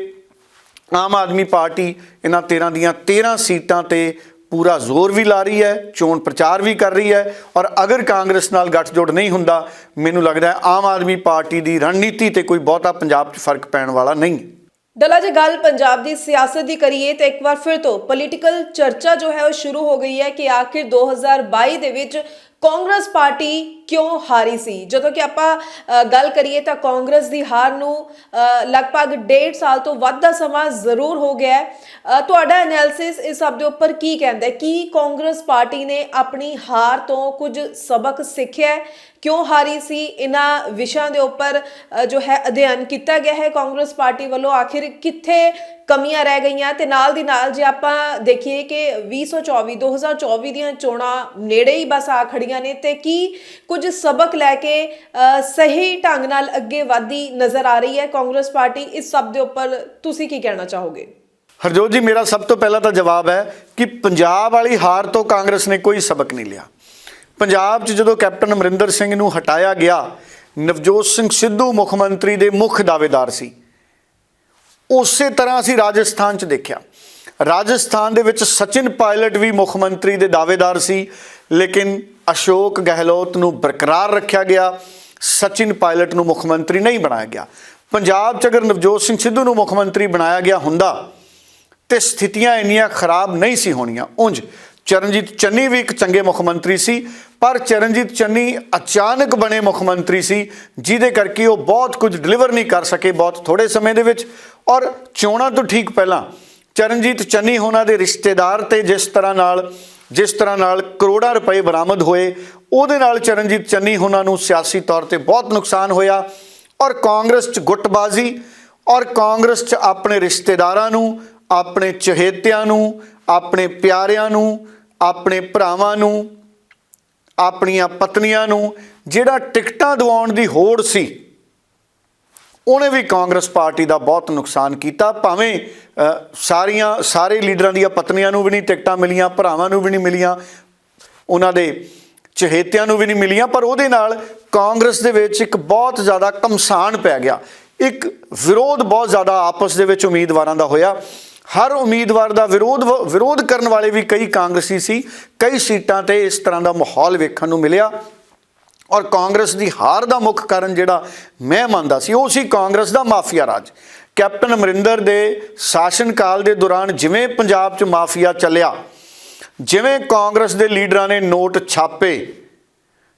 Speaker 2: ਆਮ ਆਦਮੀ ਪਾਰਟੀ ਇਹਨਾਂ 13 ਦੀਆਂ 13 ਸੀਟਾਂ ਤੇ ਪੂਰਾ ਜ਼ੋਰ ਵੀ ਲਾ ਰਹੀ ਹੈ, ਚੋਣ ਪ੍ਰਚਾਰ ਵੀ ਕਰ ਰਹੀ ਹੈ ਔਰ ਅਗਰ ਕਾਂਗਰਸ ਨਾਲ ਗੱਠਜੋੜ ਨਹੀਂ ਹੁੰਦਾ, ਮੈਨੂੰ ਲੱਗਦਾ ਹੈ ਆਮ ਆਦਮੀ ਪਾਰਟੀ ਦੀ ਰਣਨੀਤੀ ਤੇ ਕੋਈ ਬਹੁਤਾ ਪੰਜਾਬ 'ਚ ਫ਼ਰਕ ਪੈਣ ਵਾਲਾ ਨਹੀਂ। ਹੈ
Speaker 1: ਡਲਾ ਜੇ ਗੱਲ ਪੰਜਾਬ ਦੀ ਸਿਆਸਤ ਦੀ ਕਰੀਏ ਤਾਂ ਇੱਕ ਵਾਰ ਫਿਰ ਤੋਂ ਪੋਲੀਟੀਕਲ ਚਰਚਾ ਜੋ ਹੈ ਉਹ ਸ਼ੁਰੂ ਹੋ ਗਈ ਹੈ ਕਿ ਆਖਿਰ 2022 ਦੇ ਵਿੱਚ ਕਾਂਗਰਸ ਪਾਰਟੀ ਕਿਉਂ ਹਾਰੀ ਸੀ? ਜਦੋਂ ਕਿ ਆਪਾਂ ਗੱਲ ਕਰੀਏ ਤਾਂ ਕਾਂਗਰਸ ਦੀ ਹਾਰ ਨੂੰ ਲਗਭਗ 1.5 ਸਾਲ ਤੋਂ ਵੱਧ ਦਾ ਸਮਾਂ ਜ਼ਰੂਰ ਹੋ ਗਿਆ ਹੈ। ਤੁਹਾਡਾ ਐਨਾਲਿਸਿਸ ਇਸ ਸਭ ਦੇ ਉੱਪਰ ਕੀ ਕਹਿੰਦਾ ਹੈ? ਕੀ ਕਾਂਗਰਸ ਪਾਰਟੀ ਨੇ ਆਪਣੀ ਹਾਰ ਤੋਂ ਕੁਝ ਸਬਕ ਸਿੱਖਿਆ ਕਿਉਂ ਹਾਰੀ ਸੀ? ਇਹਨਾਂ ਵਿਸ਼ਿਆਂ ਦੇ ਉੱਪਰ ਜੋ ਹੈ ਅਧਿਐਨ ਕੀਤਾ ਗਿਆ ਹੈ ਕਾਂਗਰਸ ਪਾਰਟੀ ਵੱਲੋਂ? ਆਖਿਰ ਕਿੱਥੇ ਕਮੀਆਂ ਰਹਿ ਗਈਆਂ ਤੇ ਨਾਲ ਦੀ ਨਾਲ ਜੇ ਆਪਾਂ ਦੇਖੀਏ ਕਿ 2024 2024 ਦੀਆਂ ਚੋਣਾਂ ਨੇੜੇ ਹੀ ਬਸ ਆ ਖੜੀਆਂ ਨੇ ਤੇ ਕੀ ਕੁਝ ਸਬਕ ਲੈ ਕੇ ਸਹੀ ਢੰਗ ਨਾਲ ਅੱਗੇ ਵਧਦੀ ਨਜ਼ਰ ਆ ਰਹੀ ਹੈ ਕਾਂਗਰਸ ਪਾਰਟੀ, ਇਸ ਸਭ ਦੇ ਉੱਪਰ ਤੁਸੀਂ ਕੀ ਕਹਿਣਾ ਚਾਹੋਗੇ?
Speaker 2: ਹਰਜੋਤ ਜੀ, ਮੇਰਾ ਸਭ ਤੋਂ ਪਹਿਲਾਂ ਤਾਂ ਜਵਾਬ ਹੈ ਕਿ ਪੰਜਾਬ ਵਾਲੀ ਹਾਰ ਤੋਂ ਕਾਂਗਰਸ ਨੇ ਕੋਈ ਸਬਕ ਨਹੀਂ ਲਿਆ। ਪੰਜਾਬ 'ਚ ਜਦੋਂ ਕੈਪਟਨ ਅਮਰਿੰਦਰ ਸਿੰਘ ਨੂੰ ਹਟਾਇਆ ਗਿਆ, ਨਵਜੋਤ ਸਿੰਘ ਸਿੱਧੂ ਮੁੱਖ ਮੰਤਰੀ ਦੇ ਮੁੱਖ ਦਾਅਵੇਦਾਰ ਸੀ। ਉਸੇ ਤਰ੍ਹਾਂ ਅਸੀਂ ਰਾਜਸਥਾਨ 'ਚ ਦੇਖਿਆ। ਰਾਜਸਥਾਨ ਦੇ ਵਿੱਚ ਸਚਿਨ ਪਾਇਲਟ ਵੀ ਮੁੱਖ ਮੰਤਰੀ ਦੇ ਦਾਅਵੇਦਾਰ ਸੀ, ਲੇਕਿਨ ਅਸ਼ੋਕ ਗਹਿਲੋਤ ਨੂੰ ਬਰਕਰਾਰ ਰੱਖਿਆ ਗਿਆ, ਸਚਿਨ ਪਾਇਲਟ ਨੂੰ ਮੁੱਖ ਮੰਤਰੀ ਨਹੀਂ ਬਣਾਇਆ ਗਿਆ। ਪੰਜਾਬ 'ਚ ਅਗਰ ਨਵਜੋਤ ਸਿੰਘ ਸਿੱਧੂ ਨੂੰ ਮੁੱਖ ਮੰਤਰੀ ਬਣਾਇਆ ਗਿਆ ਹੁੰਦਾ, ਤੇ ਸਥਿਤੀਆਂ ਇੰਨੀਆਂ ਖਰਾਬ ਨਹੀਂ ਸੀ ਹੋਣੀਆਂ। ਉਂਝ ਚਰਨਜੀਤ ਚੰਨੀ ਵੀ ਇੱਕ ਚੰਗੇ ਮੁੱਖ ਮੰਤਰੀ ਸੀ, ਪਰ ਚਰਨਜੀਤ ਚੰਨੀ ਅਚਾਨਕ ਬਣੇ ਮੁੱਖ ਮੰਤਰੀ ਸੀ, ਜਿਹਦੇ ਕਰਕੇ ਉਹ ਬਹੁਤ ਕੁਝ ਡਿਲੀਵਰ ਨਹੀਂ ਕਰ ਸਕੇ ਬਹੁਤ ਥੋੜੇ ਸਮੇਂ ਦੇ ਵਿੱਚ। ਔਰ ਚੋਣਾਂ ਤੋਂ ਠੀਕ ਪਹਿਲਾਂ ਚਰਨਜੀਤ ਚੰਨੀ ਹੋਣਾ ਦੇ ਰਿਸ਼ਤੇਦਾਰ ਤੇ ਜਿਸ ਤਰ੍ਹਾਂ ਨਾਲ, ਜਿਸ ਤਰ੍ਹਾਂ ਨਾਲ ਕਰੋੜਾਂ ਰੁਪਏ ਬਰਾਮਦ ਹੋਏ, ਉਹਦੇ ਨਾਲ ਚਰਨਜੀਤ ਚੰਨੀ ਹੋਣਾ ਨੂੰ ਸਿਆਸੀ ਤੌਰ ਤੇ ਬਹੁਤ ਨੁਕਸਾਨ ਹੋਇਆ ਔਰ ਕਾਂਗਰਸ 'ਚ ਗੁੱਟਬਾਜ਼ੀ ਔਰ ਕਾਂਗਰਸ 'ਚ ਆਪਣੇ ਰਿਸ਼ਤੇਦਾਰਾਂ ਨੂੰ, ਆਪਣੇ ਚਹੇਤਿਆਂ ਨੂੰ, ਆਪਣੇ ਪਿਆਰਿਆਂ ਨੂੰ, ਆਪਣੇ ਭਰਾਵਾਂ ਨੂੰ, ਆਪਣੀਆਂ ਪਤਨੀਆਂ ਨੂੰ, ਜਿਹੜਾ ਟਿਕਟਾਂ ਦਿਵਾਉਣ ਦੀ ਹੋੜ ਸੀ ਉਹਨੇ ਵੀ ਕਾਂਗਰਸ ਪਾਰਟੀ ਦਾ ਬਹੁਤ ਨੁਕਸਾਨ ਕੀਤਾ, ਭਾਵੇਂ ਸਾਰੀਆਂ, ਸਾਰੇ ਲੀਡਰਾਂ ਦੀਆਂ ਪਤਨੀਆਂ ਨੂੰ ਵੀ ਨਹੀਂ ਟਿਕਟਾਂ ਮਿਲੀਆਂ, ਭਰਾਵਾਂ ਨੂੰ ਵੀ ਨਹੀਂ ਮਿਲੀਆਂ, ਉਹਨਾਂ ਦੇ ਚਹੇਤਿਆਂ ਨੂੰ ਵੀ ਨਹੀਂ ਮਿਲੀਆਂ, ਪਰ ਉਹਦੇ ਨਾਲ ਕਾਂਗਰਸ ਦੇ ਵਿੱਚ ਇੱਕ ਬਹੁਤ ਜ਼ਿਆਦਾ ਕਮਸਾਨ ਪੈ ਗਿਆ। ਇੱਕ ਵਿਰੋਧ ਬਹੁਤ ਜ਼ਿਆਦਾ ਆਪਸ ਦੇ ਵਿੱਚ ਉਮੀਦਵਾਰਾਂ ਦਾ ਹੋਇਆ। ਹਰ ਉਮੀਦਵਾਰ ਦਾ ਵਿਰੋਧ ਵਿਰੋਧ ਕਰਨ ਵਾਲੇ ਵੀ ਕਈ ਕਾਂਗਰਸੀ ਸੀ, ਕਈ ਸੀਟਾਂ ਤੇ ਇਸ ਤਰ੍ਹਾਂ ਦਾ ਮਾਹੌਲ ਵੇਖਣ ਨੂੰ ਮਿਲਿਆ। ਔਰ ਕਾਂਗਰਸ ਦੀ ਹਾਰ ਦਾ ਮੁੱਖ ਕਾਰਨ ਜਿਹੜਾ ਮੈਂ ਮੰਨਦਾ ਸੀ, ਉਹ ਸੀ ਕਾਂਗਰਸ ਦਾ ਮਾਫੀਆ ਰਾਜ। ਕੈਪਟਨ ਅਮਰਿੰਦਰ ਦੇ ਸ਼ਾਸਨ ਕਾਲ ਦੇ ਦੌਰਾਨ ਜਿਵੇਂ ਪੰਜਾਬ 'ਚ ਮਾਫੀਆ ਚੱਲਿਆ, ਜਿਵੇਂ ਕਾਂਗਰਸ ਦੇ ਲੀਡਰਾਂ ਨੇ ਨੋਟ ਛਾਪੇ,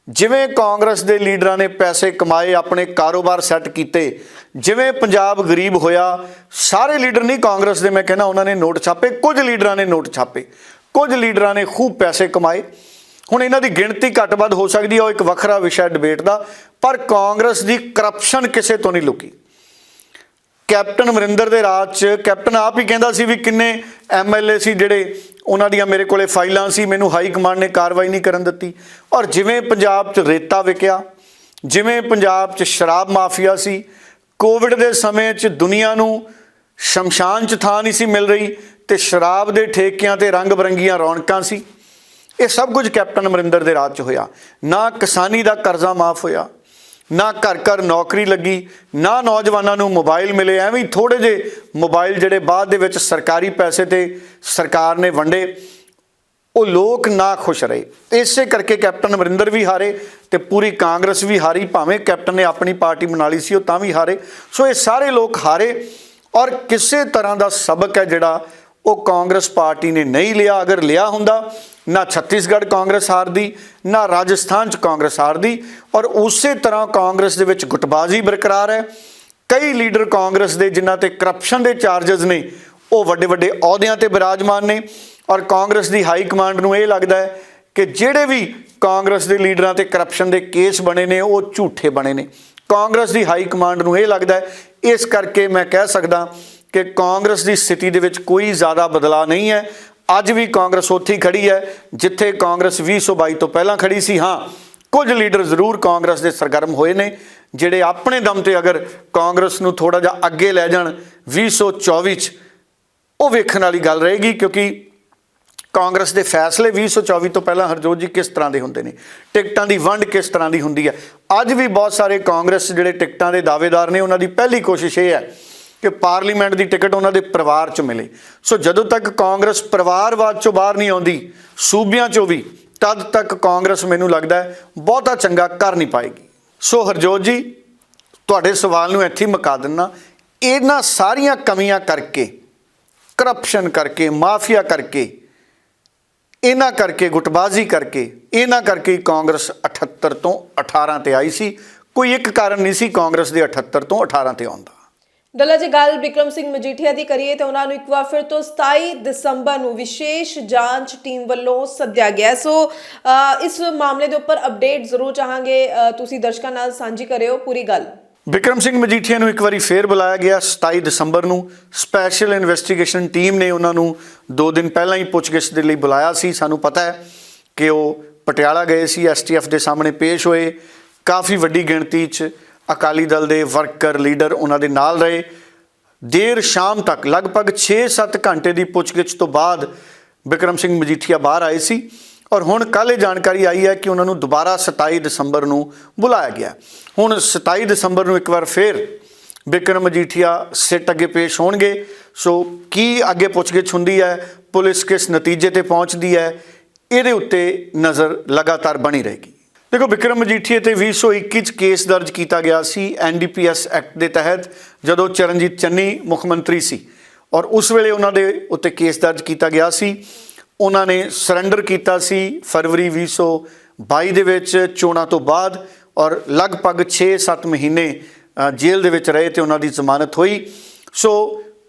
Speaker 2: ਜਿਵੇਂ ਕਾਂਗਰਸ ਦੇ ਲੀਡਰਾਂ ਨੇ ਪੈਸੇ ਕਮਾਏ, ਆਪਣੇ ਕਾਰੋਬਾਰ ਸੈੱਟ ਕੀਤੇ, ਜਿਵੇਂ ਪੰਜਾਬ ਗਰੀਬ ਹੋਇਆ, ਸਾਰੇ ਲੀਡਰ ਨਹੀਂ ਕਾਂਗਰਸ ਦੇ, ਮੈਂ ਕਹਿੰਦਾ ਉਹਨਾਂ ਨੇ ਨੋਟ ਛਾਪੇ, ਕੁਝ ਲੀਡਰਾਂ ਨੇ ਨੋਟ ਛਾਪੇ, ਕੁਝ ਲੀਡਰਾਂ ਨੇ ਖੂਬ ਪੈਸੇ ਕਮਾਏ। ਹੁਣ ਇਹਨਾਂ ਦੀ ਗਿਣਤੀ ਘੱਟ ਵੱਧ ਹੋ ਸਕਦੀ ਹੈ, ਉਹ ਇੱਕ ਵੱਖਰਾ ਵਿਸ਼ਾ ਡਿਬੇਟ ਦਾ, ਪਰ ਕਾਂਗਰਸ ਦੀ ਕਰਪਸ਼ਨ ਕਿਸੇ ਤੋਂ ਨਹੀਂ ਲੁਕੀ। ਕੈਪਟਨ ਅਮਰਿੰਦਰ ਦੇ ਰਾਜ 'ਚ, ਕੈਪਟਨ ਆਪ ਹੀ ਕਹਿੰਦਾ ਸੀ ਵੀ ਕਿੰਨੇ ਐਮਐਲਏ ਸੀ ਜਿਹੜੇ ਉਹਨਾਂ ਦੀਆਂ ਮੇਰੇ ਕੋਲੇ ਫਾਈਲਾਂ ਸੀ, ਮੈਨੂੰ ਹਾਈ ਕਮਾਂਡ ਨੇ ਕਾਰਵਾਈ ਨਹੀਂ ਕਰਨ ਦਿੱਤੀ। ਔਰ ਜਿਵੇਂ ਪੰਜਾਬ 'ਚ ਰੇਤਾ ਵਿਕਿਆ, ਜਿਵੇਂ ਪੰਜਾਬ 'ਚ ਸ਼ਰਾਬ ਮਾਫੀਆ ਸੀ, ਕੋਵਿਡ ਦੇ ਸਮੇਂ 'ਚ ਦੁਨੀਆ ਨੂੰ ਸ਼ਮਸ਼ਾਨ 'ਚ ਥਾਂ ਨਹੀਂ ਸੀ ਮਿਲ ਰਹੀ ਤੇ ਸ਼ਰਾਬ ਦੇ ਠੇਕਿਆਂ ਤੇ ਰੰਗ ਬਰੰਗੀਆਂ ਰੌਣਕਾਂ ਸੀ। ਇਹ ਸਭ ਕੁਝ ਕੈਪਟਨ ਅਮਰਿੰਦਰ ਦੇ ਰਾਜ 'ਚ ਹੋਇਆ। ਨਾ ਕਿਸਾਨੀ ਦਾ ਕਰਜ਼ਾ ਮਾਫ ਹੋਇਆ, ਨਾ ਘਰ ਘਰ ਨੌਕਰੀ ਲੱਗੀ, ਨਾ ਨੌਜਵਾਨਾਂ ਨੂੰ ਮੋਬਾਈਲ ਮਿਲੇ, ਐਵੇਂ ਹੀ ਥੋੜੇ ਜੇ ਮੋਬਾਈਲ ਜਿਹੜੇ ਬਾਅਦ ਦੇ ਵਿੱਚ ਸਰਕਾਰੀ ਪੈਸੇ ਤੇ ਸਰਕਾਰ ਨੇ ਵੰਡੇ। ਉਹ ਲੋਕ ਨਾ ਖੁਸ਼ ਰਹੇ। ਇਸੇ ਕਰਕੇ ਕੈਪਟਨ ਅਮਰਿੰਦਰ ਵੀ ਹਾਰੇ ਤੇ ਪੂਰੀ ਕਾਂਗਰਸ ਵੀ ਹਾਰੀ, ਭਾਵੇਂ ਕੈਪਟਨ ਨੇ ਆਪਣੀ ਪਾਰਟੀ ਬਣਾ ਲਈ ਸੀ, ਉਹ ਤਾਂ ਵੀ ਹਾਰੇ। ਸੋ ਇਹ ਸਾਰੇ ਲੋਕ ਹਾਰੇ ਔਰ ਕਿਸੇ ਤਰ੍ਹਾਂ ਦਾ ਸਬਕ ਹੈ ਜਿਹੜਾ ਉਹ ਕਾਂਗਰਸ ਪਾਰਟੀ ਨੇ ਨਹੀਂ ਲਿਆ, ਅਗਰ ਲਿਆ ਹੁੰਦਾ, ਨਾ ਛੱਤੀਸਗੜ੍ਹ ਕਾਂਗਰਸ ਹਾਰਦੀ, ਨਾ ਰਾਜਸਥਾਨ ਚ ਕਾਂਗਰਸ ਹਾਰਦੀ, ਔਰ ਉਸੇ ਤਰ੍ਹਾਂ ਕਾਂਗਰਸ ਦੇ ਵਿੱਚ ਗੁੱਟਬਾਜ਼ੀ ਬਰਕਰਾਰ ਹੈ। ਕਈ ਲੀਡਰ ਕਾਂਗਰਸ ਦੇ ਜਿਨ੍ਹਾਂ ਤੇ ਕਰਪਸ਼ਨ ਦੇ ਚਾਰजेस ਨੇ, ਉਹ ਵੱਡੇ ਵੱਡੇ ਅਹੁਦਿਆਂ ਤੇ ਬਿਰਾਜਮਾਨ ਨੇ, ਔਰ ਕਾਂਗਰਸ ਦੀ ਹਾਈ ਕਮਾਂਡ ਨੂੰ ਇਹ ਲੱਗਦਾ ਹੈ ਕਿ ਜਿਹੜੇ ਵੀ ਕਾਂਗਰਸ ਦੇ ਲੀਡਰਾਂ ਤੇ ਕਰਪਸ਼ਨ ਦੇ ਕੇਸ ਬਣੇ ਨੇ, ਉਹ ਝੂਠੇ ਬਣੇ ਨੇ। ਕਾਂਗਰਸ ਦੀ ਹਾਈ ਕਮਾਂਡ ਨੂੰ ਇਹ ਲੱਗਦਾ ਹੈ। ਇਸ ਕਰਕੇ ਮੈਂ ਕਹਿ ਸਕਦਾ ਕਿ ਕਾਂਗਰਸ ਦੀ ਸਥਿਤੀ ਦੇ ਵਿੱਚ ਕੋਈ ਜ਼ਿਆਦਾ ਬਦਲਾਅ ਨਹੀਂ ਹੈ। ਅੱਜ ਵੀ ਕਾਂਗਰਸ ਉੱਥੇ ਹੀ ਖੜੀ ਹੈ, ਜਿੱਥੇ ਕਾਂਗਰਸ 2022 ਤੋਂ ਪਹਿਲਾਂ ਖੜੀ ਸੀ। ਹਾਂ, ਕੁਝ ਲੀਡਰ ਜ਼ਰੂਰ ਕਾਂਗਰਸ ਦੇ ਸਰਗਰਮ ਹੋਏ ਨੇ, ਜਿਹੜੇ ਆਪਣੇ ਦਮ ਤੇ ਅਗਰ ਕਾਂਗਰਸ ਨੂੰ ਥੋੜਾ ਜਿਹਾ ਅੱਗੇ ਲੈ ਜਾਣ 2024 ਚ ਉਹ ਵੇਖਣ ਵਾਲੀ ਗੱਲ ਰਹੇਗੀ, ਕਿਉਂਕਿ ਕਾਂਗਰਸ ਦੇ ਫੈਸਲੇ 2024 ਤੋਂ ਪਹਿਲਾਂ ਹਰਜੋਤ ਜੀ ਕਿਸ ਤਰ੍ਹਾਂ ਦੇ ਹੁੰਦੇ ਨੇ? ਟਿਕਟਾਂ ਦੀ ਵੰਡ ਕਿਸ ਤਰ੍ਹਾਂ ਦੀ ਹੁੰਦੀ ਹੈ? ਅੱਜ ਵੀ ਬਹੁਤ ਸਾਰੇ ਕਾਂਗਰਸ ਜਿਹੜੇ ਟਿਕਟਾਂ ਦੇ ਦਾਅਵੇਦਾਰ ਨੇ, ਉਹਨਾਂ ਦੀ ਪਹਿਲੀ ਕੋਸ਼ਿਸ਼ ਇਹ ਹੈ ਕਿ ਪਾਰਲੀਮੈਂਟ ਦੀ ਟਿਕਟ ਉਹਨਾਂ ਦੇ ਪਰਿਵਾਰ 'ਚ ਮਿਲੇ। ਸੋ ਜਦੋਂ ਤੱਕ ਕਾਂਗਰਸ ਪਰਿਵਾਰਵਾਦ 'ਚੋਂ ਬਾਹਰ ਨਹੀਂ ਆਉਂਦੀ, ਸੂਬਿਆਂ 'ਚੋਂ ਵੀ, ਤਦ ਤੱਕ ਕਾਂਗਰਸ ਮੈਨੂੰ ਲੱਗਦਾ ਬਹੁਤਾ ਚੰਗਾ ਕਰ ਨਹੀਂ ਪਾਏਗੀ। ਸੋ ਹਰਜੋਤ ਜੀ, ਤੁਹਾਡੇ ਸਵਾਲ ਨੂੰ ਇੱਥੇ ਮੁਕਾ ਦਿੰਨਾ। ਇਹਨਾਂ ਸਾਰੀਆਂ ਕਮੀਆਂ ਕਰਕੇ ਕਰਪਸ਼ਨ ਕਰਕੇ, ਮਾਫੀਆ ਕਰਕੇ, ਇਹਨਾਂ ਕਰਕੇ, ਗੁੱਟਬਾਜ਼ੀ ਕਰਕੇ, ਇਹਨਾਂ ਕਰਕੇ ਕਾਂਗਰਸ 78 ਤੋਂ 18 ਤੇ ਆਈ ਸੀ। ਕੋਈ ਇੱਕ ਕਾਰਨ ਨਹੀਂ ਸੀ ਕਾਂਗਰਸ ਦੇ 78 ਤੋਂ 18 ਤੇ ਆਉਂਦਾ
Speaker 1: ਡੱਲਾ ਜੀ ਗੱਲ ਵਿਕਰਮ ਸਿੰਘ ਮਜੀਠੀਆ ਦੀ ਕਰੀਏ ਤਾਂ ਉਹਨਾਂ ਨੂੰ ਇੱਕ ਵਾਰ ਫਿਰ ਤੋਂ 27 ਦਸੰਬਰ ਨੂੰ ਵਿਸ਼ੇਸ਼ ਜਾਂਚ ਟੀਮ ਵੱਲੋਂ ਸੱਦਿਆ ਗਿਆ ਸੋ ਇਸ ਮਾਮਲੇ ਦੇ ਉੱਪਰ ਅਪਡੇਟ ਜ਼ਰੂਰ ਚਾਹਾਂਗੇ। ਤੁਸੀਂ ਦਰਸ਼ਕਾਂ ਨਾਲ ਸਾਂਝੀ ਕਰਿਓ ਪੂਰੀ ਗੱਲ।
Speaker 2: ਵਿਕਰਮ ਸਿੰਘ ਮਜੀਠੀਆ ਨੂੰ ਇੱਕ ਵਾਰੀ ਫੇਰ ਬੁਲਾਇਆ ਗਿਆ 27 ਦਸੰਬਰ ਨੂੰ। ਸਪੈਸ਼ਲ ਇਨਵੈਸਟੀਗੇਸ਼ਨ ਟੀਮ ਨੇ ਉਹਨਾਂ ਨੂੰ 2 ਦਿਨ ਪਹਿਲਾਂ ਹੀ ਪੁੱਛਗਿੱਛ ਦੇ ਲਈ ਬੁਲਾਇਆ ਸੀ। ਸਾਨੂੰ ਪਤਾ ਹੈ ਕਿ ਉਹ ਪਟਿਆਲਾ ਗਏ ਸੀ, ਐਸਟੀਐਫ ਦੇ ਸਾਹਮਣੇ ਪੇਸ਼ ਹੋਏ। ਕਾਫੀ ਵੱਡੀ ਗਿਣਤੀ 'ਚ ਅਕਾਲੀ ਦਲ ਦੇ ਵਰਕਰ, ਲੀਡਰ ਉਹਨਾਂ ਦੇ ਨਾਲ ਰਹੇ। ਦੇਰ ਸ਼ਾਮ ਤੱਕ, ਲਗਭਗ 6-7 ਘੰਟੇ ਦੀ ਪੁੱਛਗਿੱਛ ਤੋਂ ਬਾਅਦ ਵਿਕਰਮ ਸਿੰਘ ਮਜੀਠੀਆ ਬਾਹਰ ਆਏ ਸੀ ਔਰ ਹੁਣ ਕੱਲ੍ਹ ਇਹ ਜਾਣਕਾਰੀ ਆਈ ਹੈ ਕਿ ਉਹਨਾਂ ਨੂੰ ਦੁਬਾਰਾ 27 ਦਸੰਬਰ ਨੂੰ ਬੁਲਾਇਆ ਗਿਆ। ਹੁਣ 27 ਦਸੰਬਰ ਨੂੰ ਇੱਕ ਵਾਰ ਫੇਰ ਵਿਕਰਮ ਮਜੀਠੀਆ ਸਿੱਟ ਅੱਗੇ ਪੇਸ਼ ਹੋਣਗੇ। ਸੋ ਕੀ ਅੱਗੇ ਪੁੱਛਗਿੱਛ ਹੁੰਦੀ ਹੈ? ਪੁਲਿਸ ਕਿਸ ਨਤੀਜੇ ਤੇ ਪਹੁੰਚਦੀ ਹੈ? ਇਹਦੇ ਉੱਤੇ ਨਜ਼ਰ ਲਗਾਤਾਰ ਬਣੀ ਰਹੇਗੀ। ਦੇਖੋ, ਵਿਕਰਮ ਮਜੀਠੀਏ ਤੇ 2021 ਚ ਕੇਸ ਦਰਜ ਕੀਤਾ ਗਿਆ ਸੀ ਐਨਡੀਪੀਐਸ ਐਕਟ ਦੇ ਤਹਿਤ, ਜਦੋਂ ਚਰਨਜੀਤ ਚੰਨੀ ਮੁੱਖ ਮੰਤਰੀ ਸੀ। ਔਰ ਉਸ ਵੇਲੇ ਉਹਨਾਂ ਦੇ ਉੱਤੇ ਕੇਸ ਦਰਜ ਕੀਤਾ ਗਿਆ ਸੀ। ਉਹਨਾਂ ਨੇ ਸਰੈਂਡਰ ਕੀਤਾ ਸੀ ਫਰਵਰੀ 2022 ਦੇ ਵਿੱਚ, ਚੋਣਾਂ ਤੋਂ ਬਾਅਦ, ਔਰ ਲਗਭਗ 6-7 ਮਹੀਨੇ ਜੇਲ੍ਹ ਦੇ ਵਿੱਚ ਰਹੇ ਤੇ ਉਹਨਾਂ ਦੀ ਜ਼ਮਾਨਤ ਹੋਈ। ਸੋ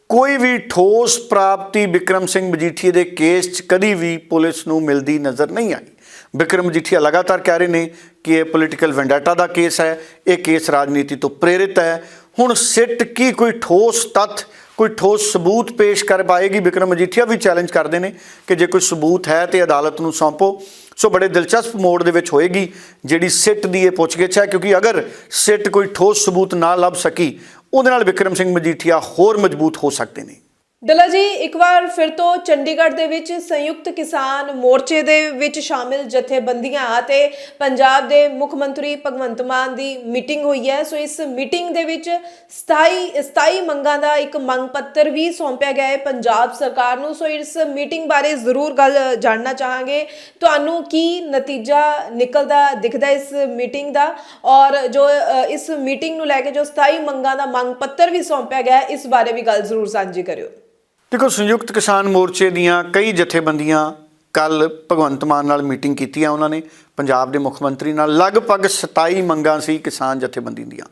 Speaker 2: ਕੋਈ ਵੀ ਠੋਸ ਪ੍ਰਾਪਤੀ ਵਿਕਰਮ ਸਿੰਘ ਮਜੀਠੀਏ ਦੇ ਕੇਸ 'ਚ ਕਦੀ ਵੀ ਪੁਲਿਸ ਨੂੰ ਮਿਲਦੀ ਨਜ਼ਰ ਨਹੀਂ ਆਈ। ਵਿਕਰਮ ਮਜੀਠੀਆ ਲਗਾਤਾਰ ਕਹਿ ਰਹੇ ਨੇ ਕਿ ਇਹ ਪੋਲੀਟੀਕਲ ਵੈਂਡਾਟਾ ਦਾ ਕੇਸ ਹੈ, ਇਹ ਕੇਸ ਰਾਜਨੀਤੀ ਤੋਂ ਪ੍ਰੇਰਿਤ ਹੈ। ਹੁਣ ਸਿੱਟ ਕੀ ਕੋਈ ਠੋਸ ਤੱਥ, ਕੋਈ ਠੋਸ ਸਬੂਤ ਪੇਸ਼ ਕਰ ਪਾਏਗੀ? ਵਿਕਰਮ ਮਜੀਠੀਆ ਵੀ ਚੈਲੰਜ ਕਰਦੇ ਨੇ ਕਿ ਜੇ ਕੋਈ ਸਬੂਤ ਹੈ ਤੇ ਅਦਾਲਤ ਨੂੰ ਸੌਂਪੋ। ਸੋ ਬੜੇ ਦਿਲਚਸਪ ਮੋੜ ਦੇ ਵਿੱਚ ਹੋਏਗੀ, ਜਿਹੜੀ ਸਿੱਟ ਦੀ ਇਹ ਪੁੱਛਗਿੱਛ ਹੈ, ਕਿਉਂਕਿ ਅਗਰ ਸਿੱਟ ਕੋਈ ਠੋਸ ਸਬੂਤ ਨਾ ਲੱਭ ਸਕੀ, ਉਹਦੇ ਨਾਲ ਵਿਕਰਮ ਸਿੰਘ ਮਜੀਠੀਆ ਹੋਰ ਮਜ਼ਬੂਤ ਹੋ ਸਕਦੇ ਨੇ।
Speaker 1: ਡੱਲਾ ਜੀ, ਇੱਕ ਵਾਰ ਫਿਰ ਤੋਂ ਚੰਡੀਗੜ੍ਹ ਦੇ ਵਿੱਚ ਸੰਯੁਕਤ ਕਿਸਾਨ ਮੋਰਚੇ ਦੇ ਵਿੱਚ ਸ਼ਾਮਿਲ ਜਥੇਬੰਦੀਆਂ ਅਤੇ ਪੰਜਾਬ ਦੇ ਮੁੱਖ ਮੰਤਰੀ ਭਗਵੰਤ ਮਾਨ ਦੀ ਮੀਟਿੰਗ ਹੋਈ ਹੈ। ਸੋ ਇਸ ਮੀਟਿੰਗ ਦੇ ਵਿੱਚ ਸਥਾਈ ਸਥਾਈ ਮੰਗਾਂ ਦਾ ਇੱਕ ਮੰਗ ਪੱਤਰ ਵੀ ਸੌਂਪਿਆ ਗਿਆ ਹੈ ਪੰਜਾਬ ਸਰਕਾਰ ਨੂੰ। ਸੋ ਇਸ ਮੀਟਿੰਗ ਬਾਰੇ ਜ਼ਰੂਰ ਗੱਲ ਜਾਣਨਾ ਚਾਹਾਂਗੇ। ਤੁਹਾਨੂੰ ਕੀ ਨਤੀਜਾ ਨਿਕਲਦਾ, ਦਿਖਦਾ ਇਸ ਮੀਟਿੰਗ ਦਾ? ਔਰ ਜੋ ਇਸ ਮੀਟਿੰਗ ਨੂੰ ਲੈ ਕੇ ਜੋ ਸਥਾਈ ਮੰਗਾਂ ਦਾ ਮੰਗ ਪੱਤਰ ਵੀ ਸੌਂਪਿਆ ਗਿਆ ਹੈ, ਇਸ ਬਾਰੇ ਵੀ ਗੱਲ ਜ਼ਰੂਰ ਸਾਂਝੀ ਕਰਿਓ।
Speaker 2: ਦੇਖੋ, ਸੰਯੁਕਤ ਕਿਸਾਨ ਮੋਰਚੇ ਦੀਆਂ ਕਈ ਜਥੇਬੰਦੀਆਂ ਕੱਲ ਭਗਵੰਤ ਮਾਨ ਨਾਲ ਮੀਟਿੰਗ ਕੀਤੀ ਆ ਉਹਨਾਂ ਨੇ, ਪੰਜਾਬ ਦੇ ਮੁੱਖ ਮੰਤਰੀ ਨਾਲ। ਲਗਭਗ 27 ਮੰਗਾਂ ਸੀ ਕਿਸਾਨ ਜਥੇਬੰਦੀ ਦੀਆਂ।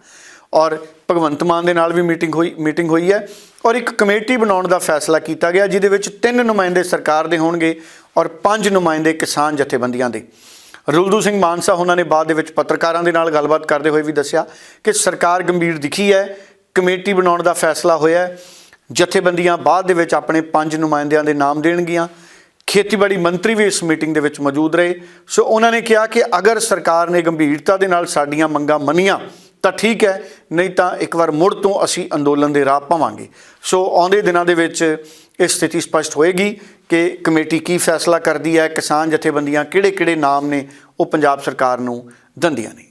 Speaker 2: ਔਰ ਭਗਵੰਤ ਮਾਨ ਦੇ ਨਾਲ ਵੀ ਮੀਟਿੰਗ ਹੋਈ ਮੀਟਿੰਗ ਹੋਈ ਹੈ। ਔਰ ਇੱਕ ਕਮੇਟੀ ਬਣਾਉਣ ਦਾ ਫੈਸਲਾ ਕੀਤਾ ਗਿਆ, ਜਿਹਦੇ ਵਿੱਚ ਤਿੰਨ ਨੁਮਾਇੰਦੇ ਸਰਕਾਰ ਦੇ ਹੋਣਗੇ ਔਰ ਪੰਜ ਨੁਮਾਇੰਦੇ ਕਿਸਾਨ ਜਥੇਬੰਦੀਆਂ ਦੇ। ਰੁਲਦੂ ਸਿੰਘ ਮਾਨਸਾ ਉਹਨਾਂ ਨੇ ਬਾਅਦ ਦੇ ਵਿੱਚ ਪੱਤਰਕਾਰਾਂ ਦੇ ਨਾਲ ਗੱਲਬਾਤ ਕਰਦੇ ਹੋਏ ਵੀ ਦੱਸਿਆ ਕਿ ਸਰਕਾਰ ਗੰਭੀਰ ਦਿਖੀ ਹੈ, ਕਮੇਟੀ ਬਣਾਉਣ ਦਾ ਫੈਸਲਾ ਹੋਇਆ ਹੈ। ਜਥੇਬੰਦੀਆਂ ਬਾਅਦ ਦੇ ਵਿੱਚ ਆਪਣੇ ਪੰਜ ਨੁਮਾਇੰਦਿਆਂ ਦੇ ਨਾਮ ਦੇਣਗੀਆਂ। ਖੇਤੀਬਾੜੀ ਮੰਤਰੀ ਵੀ ਇਸ ਮੀਟਿੰਗ ਦੇ ਵਿੱਚ ਮੌਜੂਦ ਰਹੇ। ਸੋ ਉਹਨਾਂ ਨੇ ਕਿਹਾ ਕਿ ਅਗਰ ਸਰਕਾਰ ਨੇ ਗੰਭੀਰਤਾ ਦੇ ਨਾਲ ਸਾਡੀਆਂ ਮੰਗਾਂ ਮੰਨੀਆਂ, ਤਾਂ ਠੀਕ ਹੈ, ਨਹੀਂ ਤਾਂ ਇੱਕ ਵਾਰ ਮੁੜ ਤੋਂ ਅਸੀਂ ਅੰਦੋਲਨ ਦੇ ਰਾਹ ਪਾਵਾਂਗੇ। ਸੋ ਆਉਂਦੇ ਦਿਨਾਂ ਦੇ ਵਿੱਚ ਇਹ ਸਥਿਤੀ ਸਪਸ਼ਟ ਹੋਏਗੀ ਕਿ ਕਮੇਟੀ ਕੀ ਫੈਸਲਾ ਕਰਦੀ ਹੈ, ਕਿਸਾਨ ਜਥੇਬੰਦੀਆਂ ਕਿਹੜੇ-ਕਿਹੜੇ ਨਾਮ ਨੇ, ਉਹ ਪੰਜਾਬ ਸਰਕਾਰ ਨੂੰ ਦਿੰਦੀਆਂ ਨੇ।